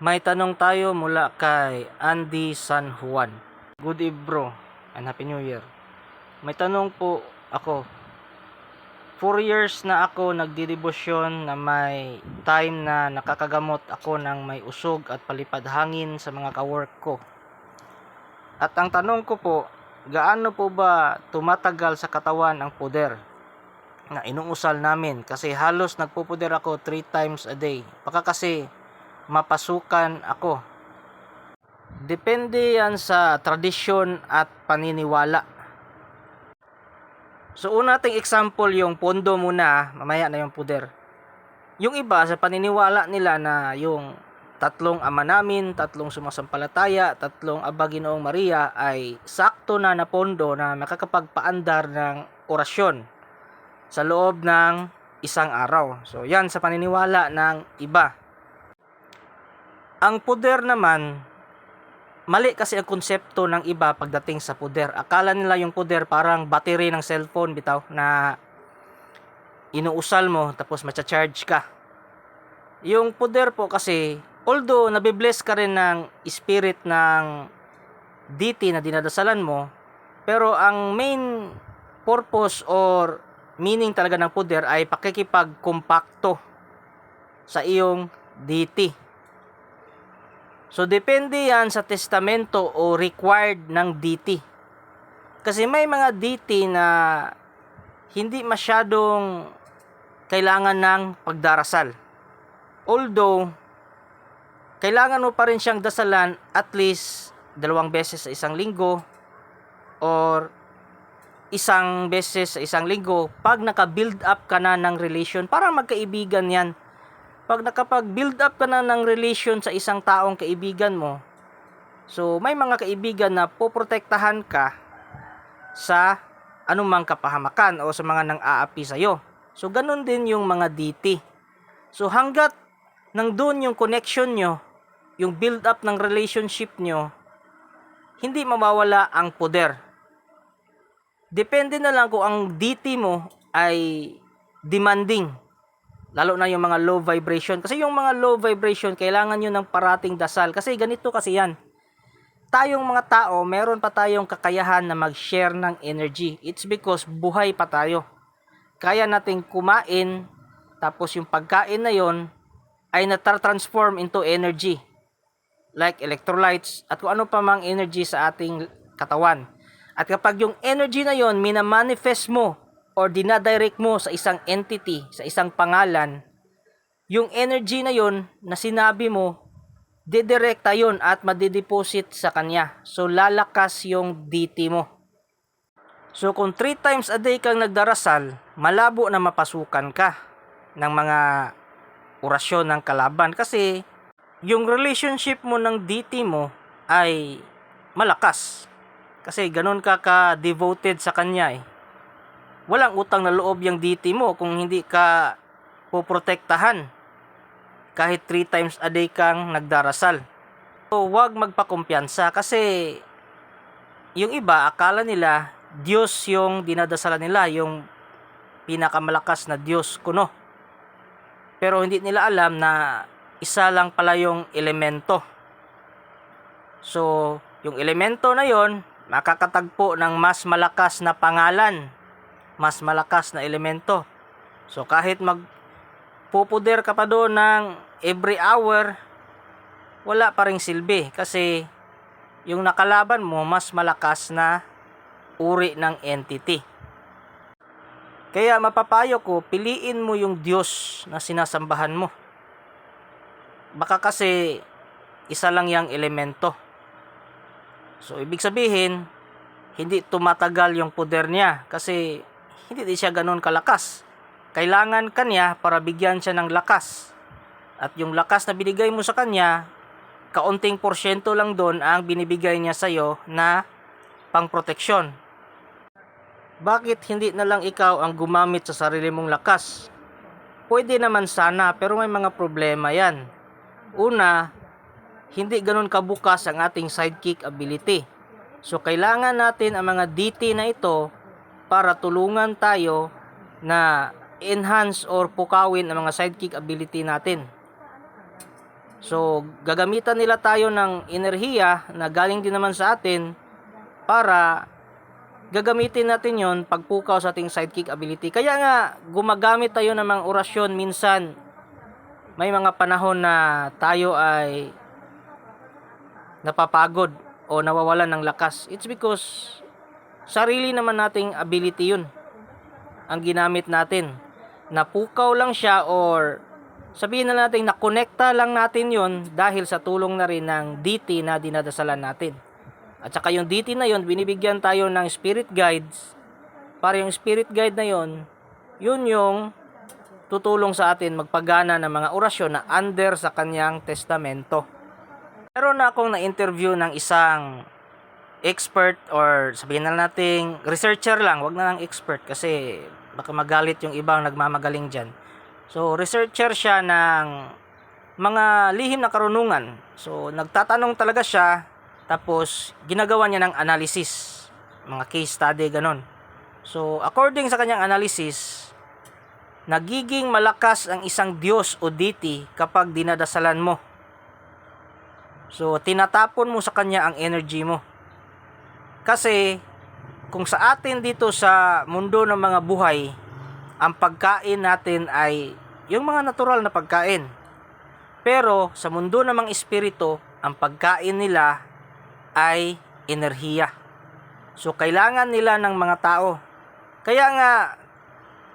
May tanong tayo mula kay Andy San Juan. Good eve bro and Happy New Year. May tanong po ako. 4 years na ako nagdidebosyon na may time na nakakagamot ako ng may usog at palipad hangin sa mga kawork ko. At ang tanong ko po, gaano po ba tumatagal sa katawan ang puder na inuusal namin? Kasi halos nagpupuder ako 3 times a day. Baka kasi mapasukan ako. Depende yan sa tradisyon at paniniwala. So una nating example yung pondo muna, mamaya na yung puder. Yung iba sa paniniwala nila na yung tatlong ama namin, tatlong sumasampalataya, tatlong Aba Ginoong Maria ay sakto na na pondo na makakapagpaandar ng orasyon sa loob ng isang araw. So yan sa paniniwala ng iba. Ang puder naman, mali kasi ang konsepto ng iba pagdating sa puder. Akala nila yung puder parang battery ng cellphone bitaw na inuusal mo tapos matcha-charge ka. Yung puder po kasi, although nabibless ka rin ng spirit ng deity na dinadasalan mo, pero ang main purpose or meaning talaga ng puder ay pakikipagkumpakto sa iyong deity. So, depende yan sa testamento o required ng DT. Kasi may mga DT na hindi masyadong kailangan ng pagdarasal. Although, kailangan mo pa rin siyang dasalan at least dalawang beses sa isang linggo or isang beses sa isang linggo pag naka-build up ka na ng relation para magkaibigan yan pag nakapag-build up ka na ng relation sa isang taong kaibigan mo, so may mga kaibigan na poprotektahan ka sa anumang kapahamakan o sa mga nang aapi sa'yo. So ganun din yung mga DT. So hanggat nandun yung connection nyo, yung build up ng relationship nyo, hindi mawawala ang poder. Depende na lang kung ang DT mo ay demanding lalo na yung mga low vibration. Kasi yung mga low vibration kailangan nyo ng parating dasal. Kasi ganito kasi yan. Tayong mga tao meron pa tayong kakayahan na mag-share ng energy. It's because buhay pa tayo. Kaya nating kumain tapos yung pagkain na yon ay natar-transform into energy. Like electrolytes at kung ano pa mang energy sa ating katawan. At kapag yung energy na yon minamanifest mo or dinadirect mo sa isang entity, sa isang pangalan, yung energy na yon na sinabi mo, didirekta yon at madideposit sa kanya. So, lalakas yung DT mo. So, kung 3 times a day kang nagdarasal, malabo na mapasukan ka ng mga orasyon ng kalaban kasi yung relationship mo ng DT mo ay malakas. Kasi ganun ka ka-devoted sa kanya eh walang utang na loob yung DT mo kung hindi ka poprotektahan kahit 3 times a day kang nagdarasal. So, huwag magpakumpiyansa kasi yung iba akala nila Diyos yung dinadasalan nila, yung pinakamalakas na Diyos kuno. Pero hindi nila alam na isa lang pala yung elemento. So, yung elemento na yon makakatagpo ng mas malakas na pangalan mas malakas na elemento. So kahit mag pupuder ka pa doon ng every hour, wala pa ring silbi kasi yung nakalaban mo mas malakas na uri ng entity. Kaya mapapayo ko, piliin mo yung Diyos na sinasambahan mo. Baka kasi isa lang yung elemento. So, ibig sabihin, hindi tumatagal yung poder niya kasi hindi siya ganun kalakas. Kailangan kanya para bigyan siya ng lakas. At yung lakas na binigay mo sa kanya, kaunting porsyento lang doon ang binibigay niya sa'yo na pangproteksyon. Bakit hindi na lang ikaw ang gumamit sa sarili mong lakas? Pwede naman sana pero may mga problema yan. Una, hindi ganun kabukas ang ating sidekick ability. So kailangan natin ang mga DT na ito para tulungan tayo na enhance or pukawin ang mga sidekick ability natin. So gagamitan nila tayo ng enerhiya na galing din naman sa atin para gagamitin natin yon pagpukaw sa ating sidekick ability. Kaya nga gumagamit tayo ng mga orasyon minsan may mga panahon na tayo ay napapagod o nawawalan ng lakas. It's because sarili naman nating ability yun ang ginamit natin. Napukaw lang siya or sabihin na natin na connecta lang natin yon dahil sa tulong na rin ng DT na dinadasalan natin. At saka yung DT na yon binibigyan tayo ng spirit guides para yung spirit guide na yon yun yung tutulong sa atin magpagana ng mga orasyon na under sa kanyang testamento. Meron na akong na-interview ng isang expert or sabihin na nating researcher lang, wag na lang expert kasi baka magalit yung ibang nagmamagaling dyan. So, researcher siya ng mga lihim na karunungan. So, nagtatanong talaga siya tapos ginagawa niya ng analysis, mga case study ganon. So, according sa kanyang analysis, nagiging malakas ang isang Diyos o deity kapag dinadasalan mo. So, tinatapon mo sa kanya ang energy mo. Kasi, kung sa atin dito sa mundo ng mga buhay, ang pagkain natin ay yung mga natural na pagkain. Pero, sa mundo ng mga espiritu, ang pagkain nila ay enerhiya. So, kailangan nila ng mga tao. Kaya nga,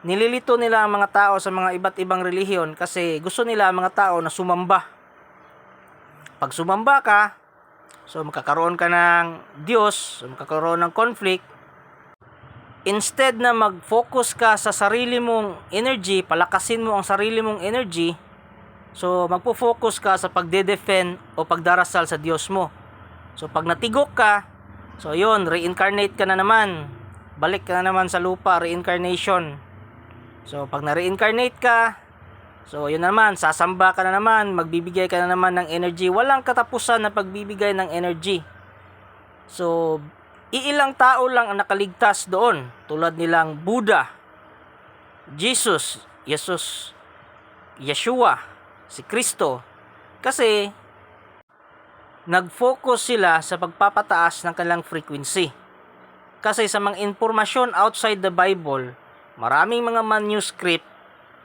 nililito nila ang mga tao sa mga iba't ibang relihiyon kasi gusto nila ang mga tao na sumamba. Pag sumamba ka, so magkakaroon ka ng Diyos, so magkakaroon ng conflict, instead na mag-focus ka sa sarili mong energy, palakasin mo ang sarili mong energy, so magpo-focus ka sa pagde-defend o pagdarasal sa Diyos mo. So pag natigok ka, so yun, reincarnate ka na naman. Balik ka na naman sa lupa, reincarnation. So pag na-reincarnate ka, so yun naman, sasamba ka na naman, magbibigay ka na naman ng energy. Walang katapusan na pagbibigay ng energy. So, iilang tao lang ang nakaligtas doon, tulad nilang Buddha, Jesus, Jesus, Yeshua, si Kristo. Kasi, nag-focus sila sa pagpapataas ng kanilang frequency. Kasi sa mga impormasyon outside the Bible, maraming mga manuscript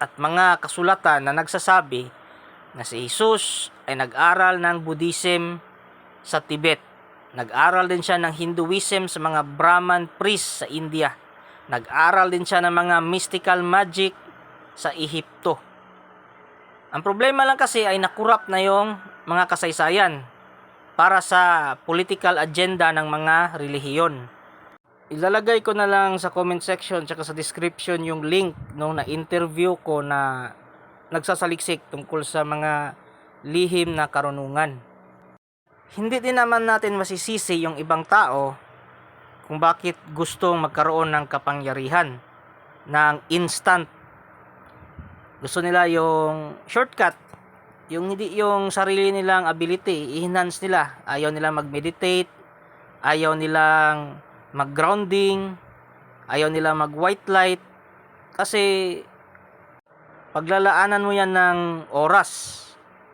at mga kasulatan na nagsasabi na si Jesus ay nag-aral ng Buddhism sa Tibet. Nag-aral din siya ng Hinduism sa mga Brahman priests sa India. Nag-aral din siya ng mga mystical magic sa Ehipto. Ang problema lang kasi ay nakurap na yung mga kasaysayan para sa political agenda ng mga relihiyon. Ilalagay ko na lang sa comment section tsaka sa description yung link nung na-interview ko na nagsasaliksik tungkol sa mga lihim na karunungan. Hindi din naman natin masisisi yung ibang tao kung bakit gustong magkaroon ng kapangyarihan ng instant. Gusto nila yung shortcut, yung hindi yung sarili nilang ability, i-enhance nila. Ayaw nila mag-meditate, ayaw nilang mag-grounding, ayaw nila mag-white light. Kasi paglalaanan mo yan ng oras,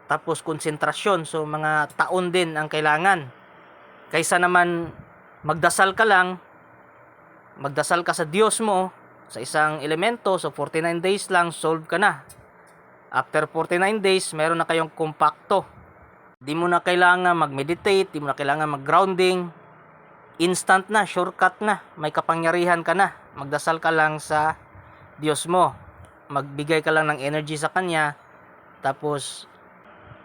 tapos konsentrasyon, so mga taon din ang kailangan. Kaysa naman magdasal ka lang, magdasal ka sa Diyos mo, sa isang elemento, so 49 days lang, solve ka na. After 49 days, meron na kayong kompakto Di mo na kailangan mag-meditate, di mo na kailangan mag-grounding. Instant na, shortcut na. May kapangyarihan ka na. Magdasal ka lang sa Diyos mo. Magbigay ka lang ng energy sa Kanya. Tapos,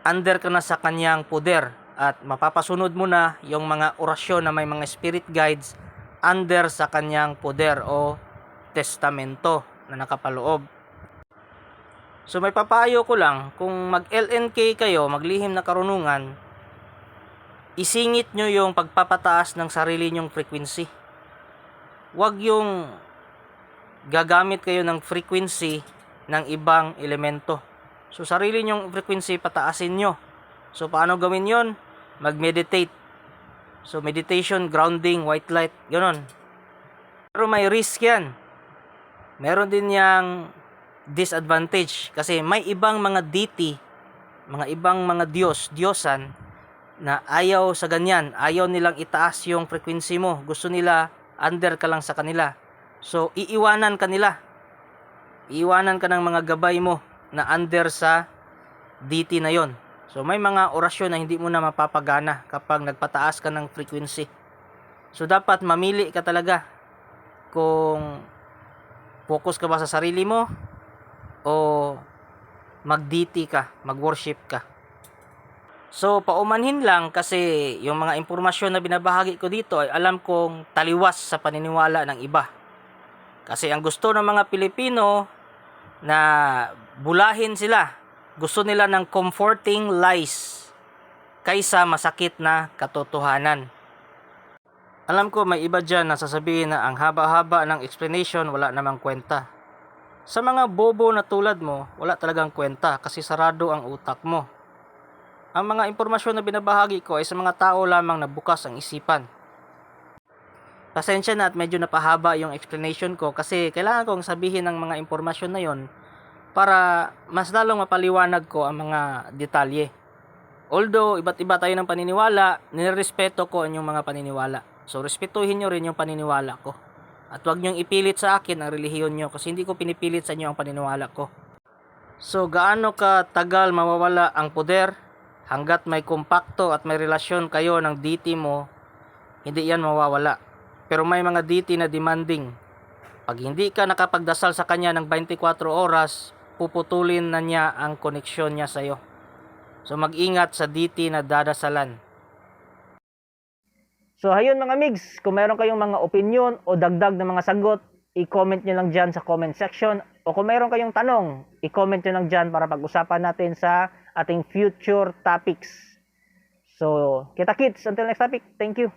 under ka na sa Kanyang poder. At mapapasunod mo na yung mga orasyon na may mga spirit guides under sa Kanyang poder o testamento na nakapaloob. So may papayo ko lang, kung mag-LNK kayo, maglihim na karunungan, isingit nyo yung pagpapataas ng sarili nyong frequency. Huwag yung gagamit kayo ng frequency ng ibang elemento. So sarili nyong frequency pataasin nyo. So paano gawin yon? Mag-meditate. So meditation, grounding, white light, ganun. Pero may risk yan. Meron din yang disadvantage kasi may ibang mga deity, mga ibang mga Diyos, Diyosan na ayaw sa ganyan, ayaw nilang itaas yung frequency mo. Gusto nila under ka lang sa kanila. So iiwanan ka nila. Iiwanan ka ng mga gabay mo na under sa deity na yon. So may mga orasyon na hindi mo na mapapagana kapag nagpataas ka ng frequency. So dapat mamili ka talaga kung focus ka ba sa sarili mo o mag-DT ka, mag-worship ka. So, paumanhin lang kasi yung mga impormasyon na binabahagi ko dito ay alam kong taliwas sa paniniwala ng iba. Kasi ang gusto ng mga Pilipino na bulahin sila, gusto nila ng comforting lies kaysa masakit na katotohanan. Alam ko may iba dyan na sasabihin na ang haba-haba ng explanation wala namang kwenta. Sa mga bobo na tulad mo, wala talagang kwenta kasi sarado ang utak mo. Ang mga impormasyon na binabahagi ko ay sa mga tao lamang na bukas ang isipan. Pasensya na at medyo napahaba yung explanation ko kasi kailangan kong sabihin ng mga impormasyon na yon para mas lalong mapaliwanag ko ang mga detalye. Although iba't iba tayo ng paniniwala, nirespeto ko ang inyong mga paniniwala. So respetuhin nyo rin yung paniniwala ko. At huwag niyong ipilit sa akin ang relihiyon nyo kasi hindi ko pinipilit sa inyo ang paniniwala ko. So gaano ka tagal mawawala ang poder hanggat may kumpakto at may relasyon kayo ng DT mo, hindi yan mawawala. Pero may mga DT na demanding. Pag hindi ka nakapagdasal sa kanya ng 24 oras, puputulin na niya ang koneksyon niya sa iyo. So mag-ingat sa DT na dadasalan. So ayun mga migs, kung meron kayong mga opinion o dagdag na mga sagot, i-comment nyo lang dyan sa comment section. O kung meron kayong tanong, i-comment nyo lang dyan para pag-usapan natin sa ating future topics. So, kita kits, until next topic, thank you.